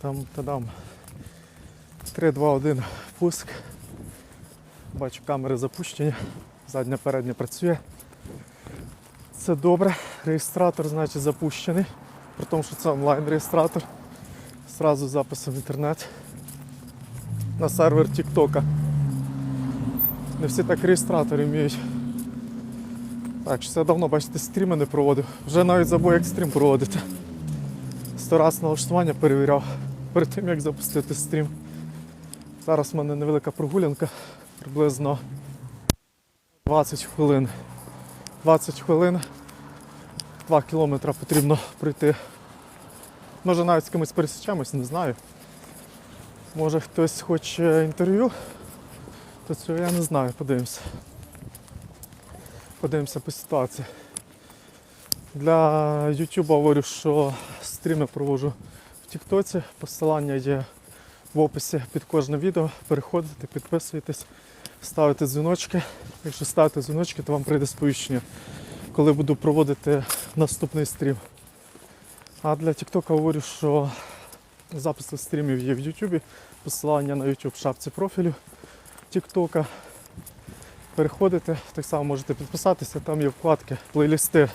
Там тадам. 3, 2, 1, пуск. Бачу, камери запущені. Задня передня працює. Це добре. Реєстратор, значить, запущений. При тому, що це онлайн-реєстратор. Зразу записом в інтернет. На сервер Тіктока. Не всі так реєстратори вміють. Так, що це давно, бачите, стріми не проводив. Вже навіть забув, як стрім проводити. Сто раз налаштування перевіряв перед тим, як запустити стрім. Зараз в мене невелика прогулянка, приблизно 20 хвилин. 20 хвилин, 2 кілометри потрібно пройти. Може навіть з кимось пересічемось, не знаю. Може хтось хоче інтерв'ю, то цього я не знаю, подивимося. Подивимося по ситуації. Для YouTube говорю, що стріми проводжу в Тіктоці. Посилання є в описі під кожне відео. Переходите, підписуйтесь, ставите дзвіночки. Якщо ставите дзвіночки, то вам прийде сповіщення, коли буду проводити наступний стрім. А для Тіктока говорю, що записи стрімів є в Ютубі. Посилання на YouTube в шапці профілю Тіктока. Переходите, так само можете підписатися, там є вкладки, плейлісти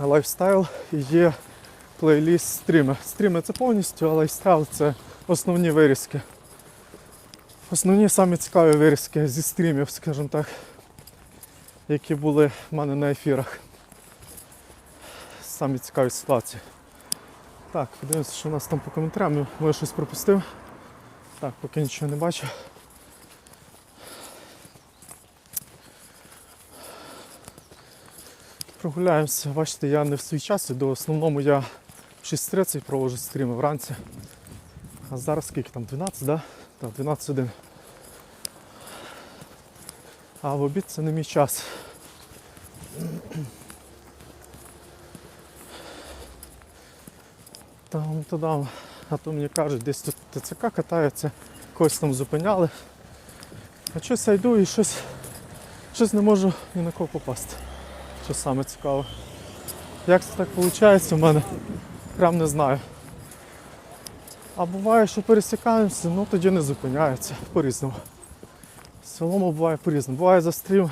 лайфстайл є плейліст стріми. Стріми це повністю, а лайфстайл це основні вирізки. Основні самі цікаві вирізки зі стрімів, скажімо так, які були в мене на ефірах. Самі цікаві ситуації. Так, подивимося, що у нас там по коментарям. Може щось пропустив. Так, поки нічого не бачу. Прогуляємося. Бачите, я не в свій час іду. В основному я 6.30 проводжу стріми вранці. А зараз скільки там? 12, да? Так, 12 годин. А в обід це не мій час. Там тудам. А то мені кажуть, десь тут ТЦК катається, когось там зупиняли. А щось я йду і щось, щось не можу ні на кого попасти. Що саме цікаве. Як це так виходить у мене, прям не знаю. А буває, що пересікаємося, ну тоді не зупиняються по-різному. В цілому буває по-різному. Буває за стрім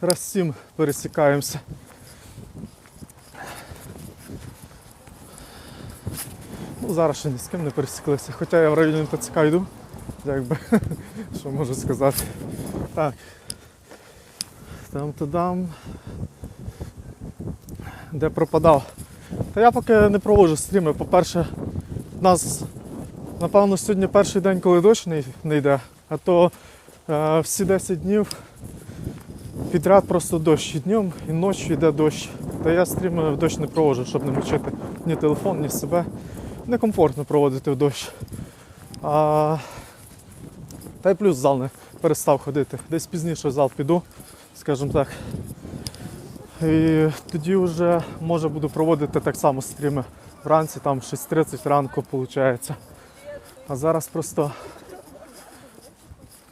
раз сім пересікаємося. Ну, зараз ще ні з ким не пересіклися. Хоча я в районі ТЦК йду, якби, що можу сказати. Так. Там тудам. Де пропадав. Та я поки не проводжу стріми. По-перше, в нас, напевно, сьогодні перший день, коли дощ не, не йде, а то е, всі 10 днів підряд просто дощ і днем, і ночі йде дощ. Та я стріми в дощ не проводжу, щоб не мочити ні телефон, ні себе. Некомфортно проводити в дощ. А, та й плюс зал не перестав ходити. Десь пізніше в зал піду, скажімо так. І тоді вже може буду проводити так само стріми вранці, там 6.30 ранку виходить. А зараз просто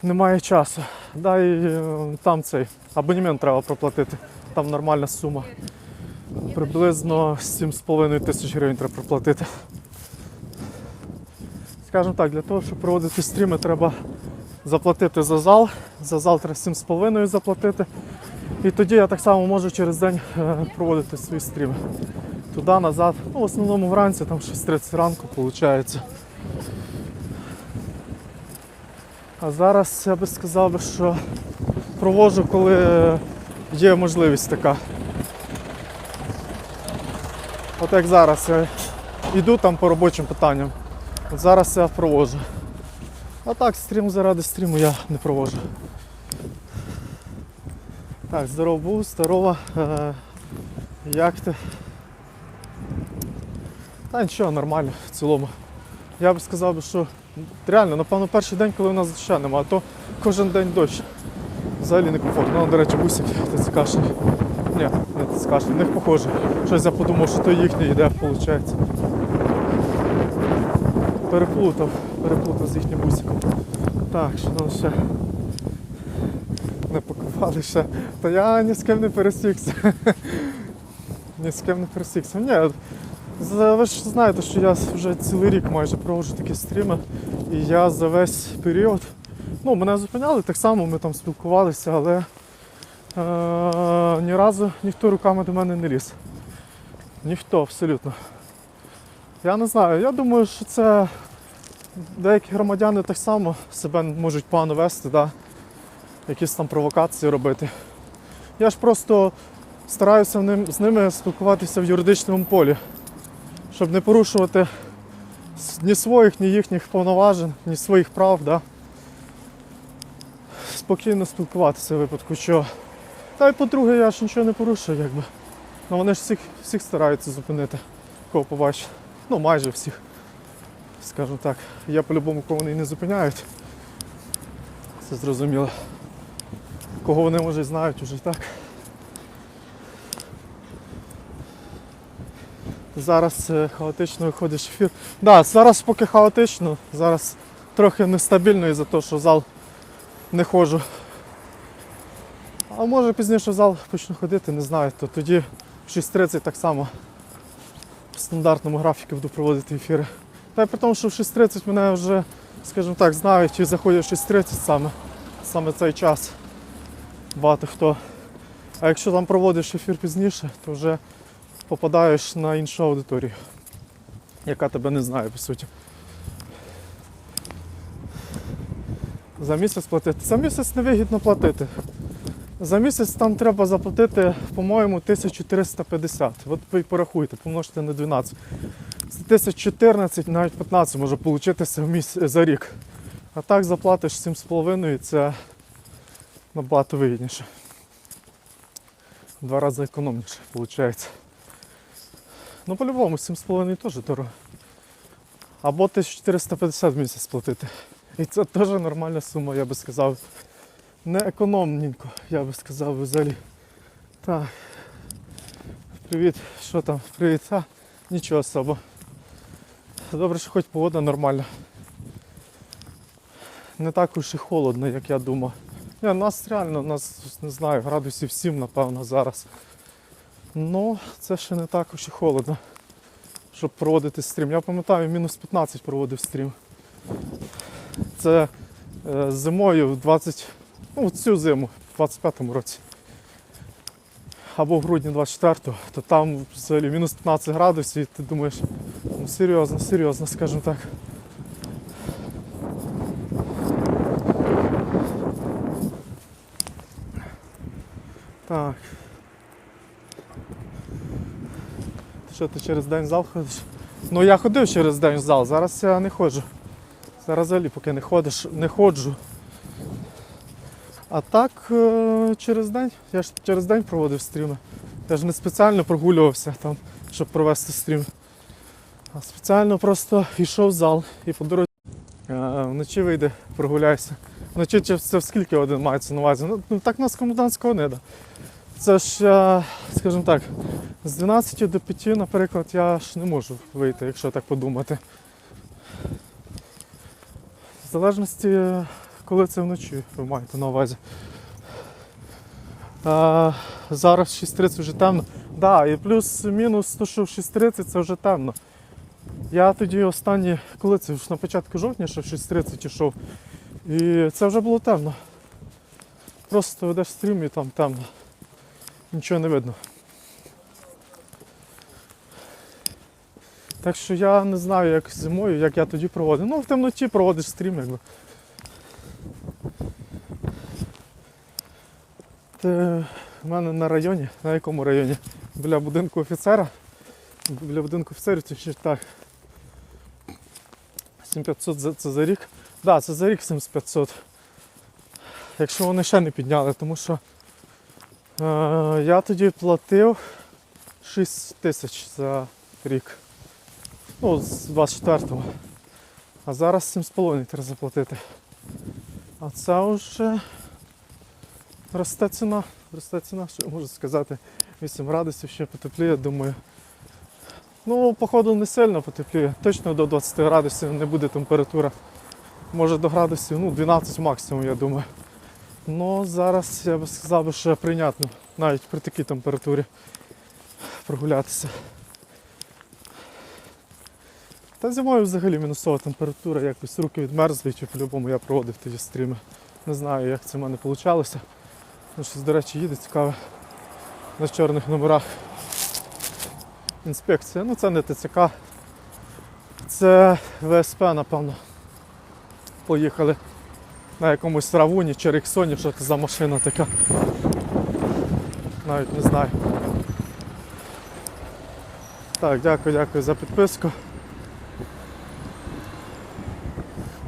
немає часу. Да, і е, там цей абонемент треба проплатити. Там нормальна сума. Приблизно 7,5 тисяч гривень треба проплатити. Скажімо так, для того, щоб проводити стріми, треба заплатити за зал. За зал треба 7,5 заплатити. І тоді я так само можу через день е, проводити свої стріми. Туди, назад. Ну, в основному вранці, там 6.30 ранку виходить. А зараз я би сказав, що проводжу, коли є можливість така. От як зараз я йду там по робочим питанням. От зараз я проводжу. А так, стрім заради стріму я не проводжу. Так, здоров був, здорово. Е, як ти? Та нічого, нормально в цілому. Я б сказав, що реально, напевно, перший день, коли у нас доща нема, а то кожен день дощ. Взагалі не комфортно. Ну, до речі, бусик ТЦКшний. Ні, не ТЦКшний, в них похоже. Щось я подумав, що то їхній йде, виходить. Переплутав, переплутав з їхнім бусиком. Так, що там ще? Не ще. Та я ні з ким не пересікся. ні з ким не пересікся. Ні, Ви ж знаєте, що я вже цілий рік майже проводжу такі стріми, і я за весь період. Ну, мене зупиняли так само, ми там спілкувалися, але е- ні разу ніхто руками до мене не ліз. Ніхто абсолютно. Я не знаю, я думаю, що це деякі громадяни так само себе можуть погано вести, да? Якісь там провокації робити. Я ж просто стараюся з ними спілкуватися в юридичному полі, щоб не порушувати ні своїх, ні їхніх повноважень, ні своїх прав. Да? Спокійно спілкуватися в випадку, що. Та й по-друге, я ж нічого не порушую, якби. Ну вони ж всіх, всіх стараються зупинити, кого побачать. Ну, майже всіх. Скажімо так. Я по-любому кого вони не зупиняють. Це зрозуміло. Кого вони може знають уже і так. Зараз е, хаотично виходить ефір. Да, зараз поки хаотично, зараз трохи нестабільно із-за того, що зал не ходжу. А може пізніше в зал почну ходити, не знаю, то тоді в 6.30 так само в стандартному графіку буду проводити ефіри. Та й при тому, що в 6.30 мене вже, скажімо так, знають і заходять в 6.30 саме, саме цей час. Багато хто. А якщо там проводиш ефір пізніше, то вже попадаєш на іншу аудиторію, яка тебе не знає, по суті. За місяць платити. За місяць невигідно платити. За місяць там треба заплатити, по-моєму, 1350. От ви порахуйте, помножте на 12. Це 1014, навіть 15 може получитися в міс... за рік. А так заплатиш 7,5 це набагато вигідніше. Два рази економніше виходить. Ну, по-любому, 7,5 теж дорого. Або 1450 в місяць платити. І це теж нормальна сума, я би сказав. Не економненько, я би сказав взагалі. Так. Привіт, що там? Привіт. А, нічого особо. Добре, що хоч погода нормальна. Не так уж і холодно, як я думав. Ні, нас реально, нас, не знаю, градусів 7, напевно, зараз. Ну, це ще не так уж і холодно, щоб проводити стрім. Я пам'ятаю, мінус 15 проводив стрім. Це е, зимою в 20, ну, цю зиму, в 25-му році. Або в грудні 24-го, то там взагалі мінус 15 градусів, і ти думаєш, ну серйозно, серйозно, скажімо так. Так. Що ти через день в зал ходиш? Ну я ходив через день в зал, зараз я не ходжу. Зараз взагалі поки не ходиш, не ходжу. А так е, через день, я ж через день проводив стріми. Я ж не спеціально прогулювався там, щоб провести стрім. А спеціально просто йшов в зал і по дорозі. Е, вночі вийде, прогуляйся. Вночі це в скільки один мається на увазі? Ну, ну так нас комендантського не да. Це ж, е, скажімо так, з 12 до 5, наприклад, я ж не можу вийти, якщо так подумати. В залежності, е, коли це вночі, ви маєте на увазі. А, зараз 6.30 вже темно. Да, і плюс-мінус, то, що в 6.30 це вже темно. Я тоді останні, коли це на початку жовтня, ще в 6.30 йшов. І це вже було темно. Просто ведеш стрім і там темно. Нічого не видно. Так що я не знаю, як зимою, як я тоді проводив. Ну, в темноті проводиш стрім, якби. Те, в мене на районі, на якому районі? Біля будинку офіцера. Біля будинку офіцерів це ще так. 7500 за- це за рік. Так, да, це за рік 7500. Якщо вони ще не підняли, тому що я тоді платив 6 тисяч за рік. Ну, з 24-го. А зараз 7,5 треба заплатити. А це вже росте ціна. Росте ціна, що можу сказати. 8 градусів ще потепліє, думаю. Ну, походу, не сильно потепліє. Точно до 20 градусів не буде температура. Може до градусів, ну, 12 максимум, я думаю. Ну, зараз я би сказав, що прийнятно, навіть при такій температурі прогулятися. Та зимою взагалі мінусова температура, якось руки відмерзли, і по-любому я проводив тоді стріми. Не знаю, як це в мене вийшло. Ну, щось, до речі, їде цікаве на чорних номерах. Інспекція. Ну це не ТЦК. Це ВСП, напевно. Поїхали на якомусь равуні чи Рексоні, що це за машина така. Навіть не знаю. Так, дякую, дякую за підписку.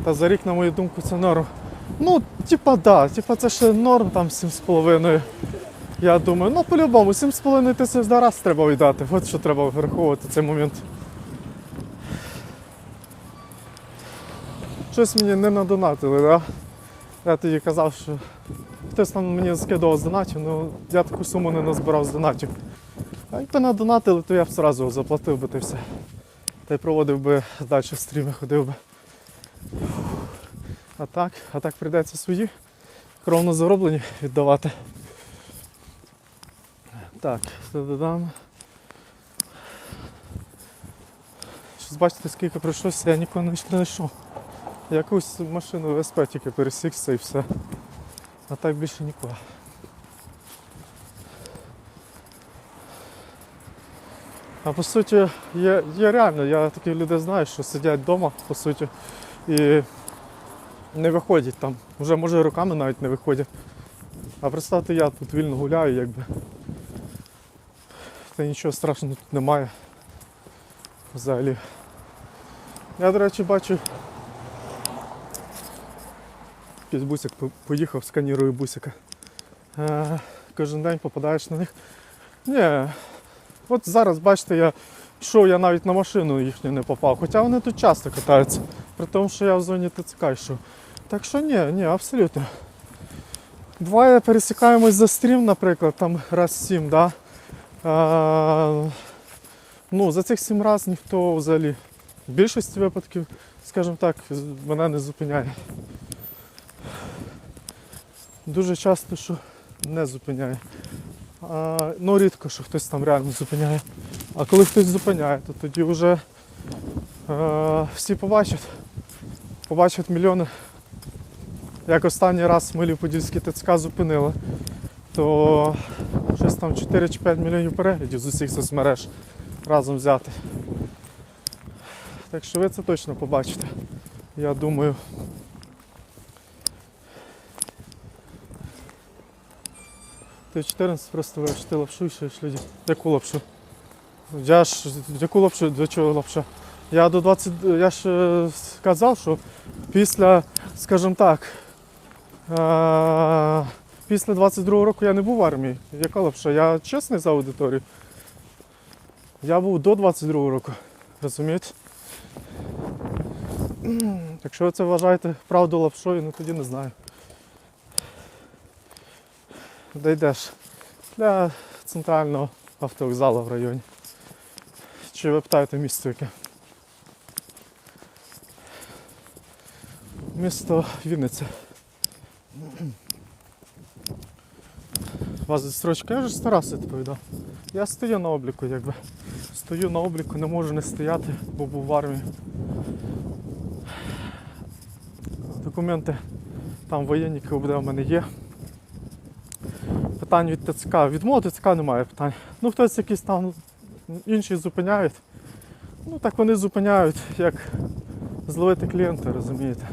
Та за рік, на мою думку, це норм. Ну, типа, да, типа це ще норм там 7,5. Я думаю, ну по-любому, 7,5 тисяч за раз треба віддати. От що треба враховувати цей момент. Щось мені не надонатили, да? Я тоді казав, що хтось там мені скидував з донатів, ну я таку суму не назбирав з донатів. А якби надонатили, то я б одразу заплатив би й все. Та й проводив би далі стріми, ходив би. А так, а так прийдеться свої кровно зароблені віддавати. Так, додам. Щось бачите, скільки пройшлося, я нікого не знайшов. Якусь машину ВСП тільки пересікся і все. А так більше нікого. А по суті, є, є реально, я таких людей знаю, що сидять вдома, по суті, і не виходять там. Вже може роками навіть не виходять. А представте, я тут вільно гуляю, якби. Та нічого страшного тут немає. Взагалі. Я, до речі, бачу. Якийсь бусик поїхав, сканірую бусика. Е, кожен день попадаєш на них. Ні. От зараз, бачите, я йшов, я навіть на машину їхню не попав. Хоча вони тут часто катаються. При тому, що я в зоні ТЦК йшов. Так що ні, ні, абсолютно. Буває, пересікаємось за стрім, наприклад, там раз сім, да? А, ну, за цих сім разів ніхто взагалі в більшості випадків, скажімо так, мене не зупиняє. Дуже часто, що не зупиняє. А, ну, рідко, що хтось там реально зупиняє. А коли хтось зупиняє, то тоді вже е, всі побачать. Побачать мільйони. Як останній раз Милів Подільський ТЦК зупинили, то щось там 4 чи 5 мільйонів переглядів з усіх соцмереж разом взяти. Так що ви це точно побачите. Я думаю. Ти 14 просто вивчиш, ти лапшу ще люди. Яку лапшу? Я ж яку лапшу, до чого лапша? Я до 20. Я ж е, сказав, що після, скажімо так, е, після 22 року я не був в армії. Яка лапша? Я чесний за аудиторію. Я був до 22 року. Розумієте? Якщо ви це вважаєте правду лапшою, ну тоді не знаю. Де йдеш? Для центрального автовокзалу в районі. Чи ви питаєте місто яке? Місто Вінниця. Вас відстрочка, я вже з Тараси відповідав. Я стою на обліку, якби. Стою на обліку, не можу не стояти, бо був в армії. Документи там воєнні КУБД в мене є. Питань від ТЦК. Від мого ТЦК немає питань. Ну хтось якийсь там інші зупиняють. Ну так вони зупиняють, як зловити клієнта, розумієте.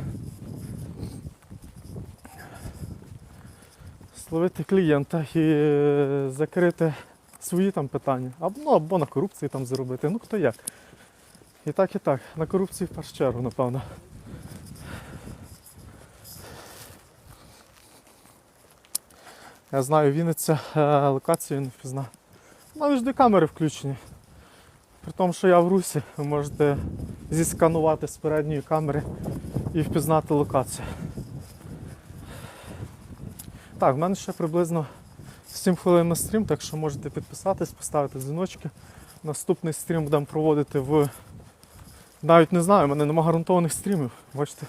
Зловити клієнта і е, закрити свої там питання. Або, ну, або на корупції там заробити. Ну хто як. І так, і так. На корупції в першу чергу, напевно. Я знаю, Вінниця е, локацію не впізнав. Але де камери включені. При тому, що я в русі, ви можете зісканувати з передньої камери і впізнати локацію. Так, в мене ще приблизно 7 хвилин на стрім, так що можете підписатись, поставити дзвіночки. Наступний стрім будемо проводити в. Навіть не знаю, у мене немає гарантованих стрімів. Бачите.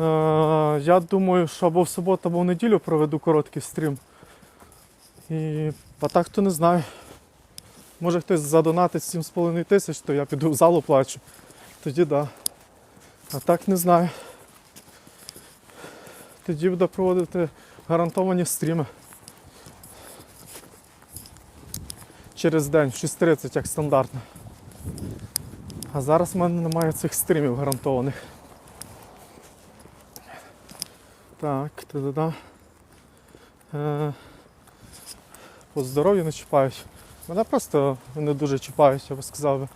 Е, я думаю, що або в суботу, або в неділю проведу короткий стрім. І а так то не знаю. Може хтось задонатить 7,5 тисяч, то я піду в залу плачу. Тоді да. А так не знаю. Тоді буде проводити гарантовані стріми. Через день, в 6.30, як стандартно. А зараз в мене немає цих стрімів гарантованих. Так, та-да-да. Е, по здоров'ю не чіпають. Мене просто не дуже чіпають, я би сказав. би.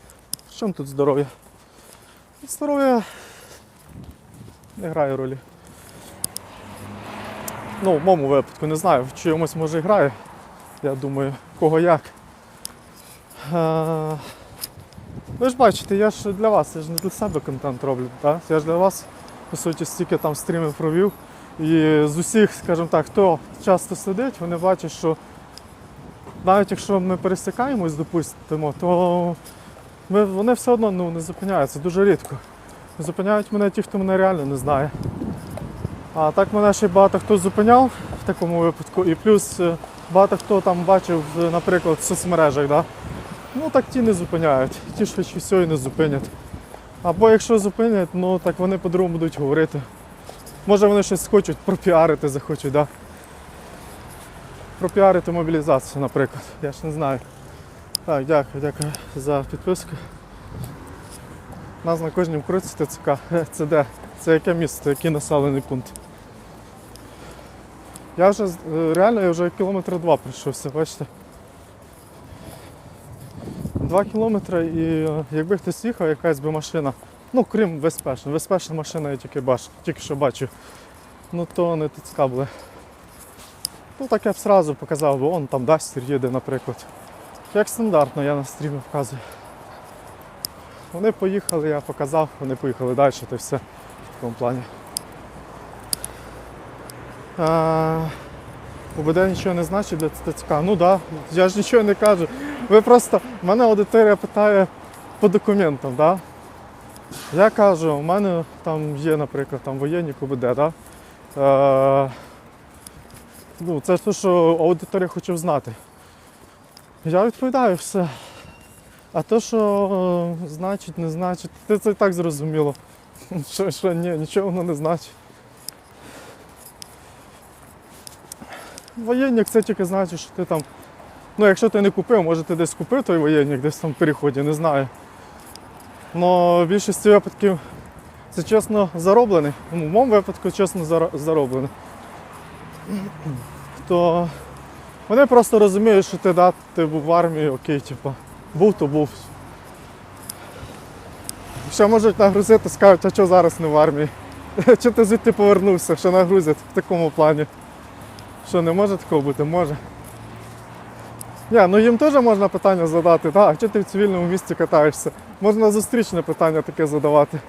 В чому тут здоров'я? Здоров'я не грає ролі. Ну, в моєму випадку не знаю, в чомусь може грає. Я думаю, кого як. Е, ви ж бачите, я ж для вас, я ж не для себе контент роблю, так? Я ж для вас, по суті, стільки там стрімів провів. І з усіх, скажімо так, хто часто сидить, вони бачать, що навіть якщо ми пересікаємось, допустимо, то ми, вони все одно ну, не зупиняються дуже рідко. Зупиняють мене ті, хто мене реально не знає. А так мене ще багато хто зупиняв в такому випадку. І плюс е, багато хто там бачив, е, наприклад, в соцмережах, да? ну так ті не зупиняють, ті швидше всього і не зупинять. Або якщо зупинять, ну так вони по-другому будуть говорити. Може вони щось хочуть пропіарити, захочуть, да? Пропіарити мобілізацію, наприклад. Я ж не знаю. Так, дякую, дякую за підписку. Нас на кожній кроці ТЦК. Це де? Це яке місто, який населений пункт? Я вже е, реально я вже кілометра два прийшовся, бачите? Два кілометри і е, якби хтось їхав, якась би машина, ну крім безпечна, безпечна машина я тільки бачу, тільки що бачу. Ну то не ТЦК були. Ну так я б сразу показав, бо он там Дастер їде, наприклад. Як стандартно я на стрімі вказую. Вони поїхали, я показав, вони поїхали далі, то все в такому плані. А, УБД нічого не значить для ТЦК. Ну так, да, я ж нічого не кажу. Ви просто, мене аудиторія питає по документам, да? Я кажу, у мене там є, наприклад, там воєнник УБД, да? Е, ну, це те, що аудиторія хоче знати. Я відповідаю все. А то, що е, значить, не значить, це, це і так зрозуміло. Що, що ні, нічого воно не значить. Воєнник це тільки значить, що ти там. Ну, якщо ти не купив, може ти десь купив той воєнник, десь там в переході, не знаю. Но в більшості випадків це чесно зароблений. Ну, в моєму випадку чесно зароблений. То вони просто розуміють, що ти, да, ти був в армії, окей, типу, був, то був. Ще можуть нагрузити, скажуть, а що зараз не в армії? Чи ти звідти повернувся, що нагрузять в такому плані? Що не може такого бути? Може. Ні, ну їм теж можна питання задати, так, а чи ти в цивільному місті катаєшся? Можна зустрічне питання таке задавати.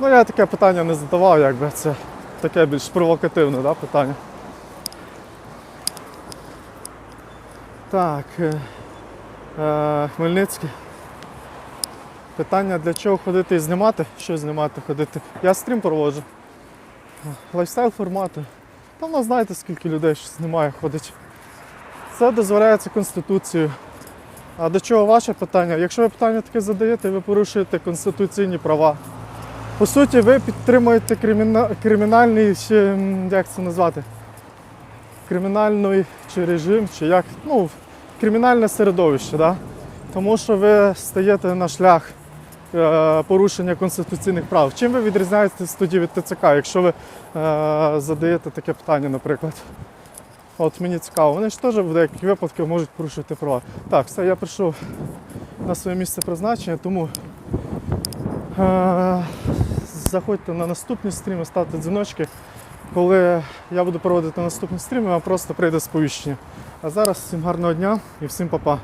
Ну я таке питання не задавав, якби це таке більш провокативне да, питання. Так. Е, е, Хмельницький. Питання для чого ходити і знімати? Що знімати, ходити? Я стрім проводжу. Лайфстайл формати. Там ви знаєте, скільки людей що знімає, ходить. Це дозволяється Конституцією. А до чого ваше питання? Якщо ви питання таке задаєте, ви порушуєте конституційні права. По суті, ви підтримуєте криміна... кримінальний, чи, як це назвати? Кримінальний чи режим, чи як, ну, кримінальне середовище, да? тому що ви стаєте на шлях порушення конституційних прав. Чим ви відрізняєтесь тоді від ТЦК, якщо ви е, задаєте таке питання, наприклад? От мені цікаво, вони ж теж в деяких випадках можуть порушувати права. Так, все, я прийшов на своє місце призначення, тому е, заходьте на наступні стріми, ставте дзвіночки. Коли я буду проводити наступні стріми, вам просто прийде сповіщення. А зараз всім гарного дня і всім па-па.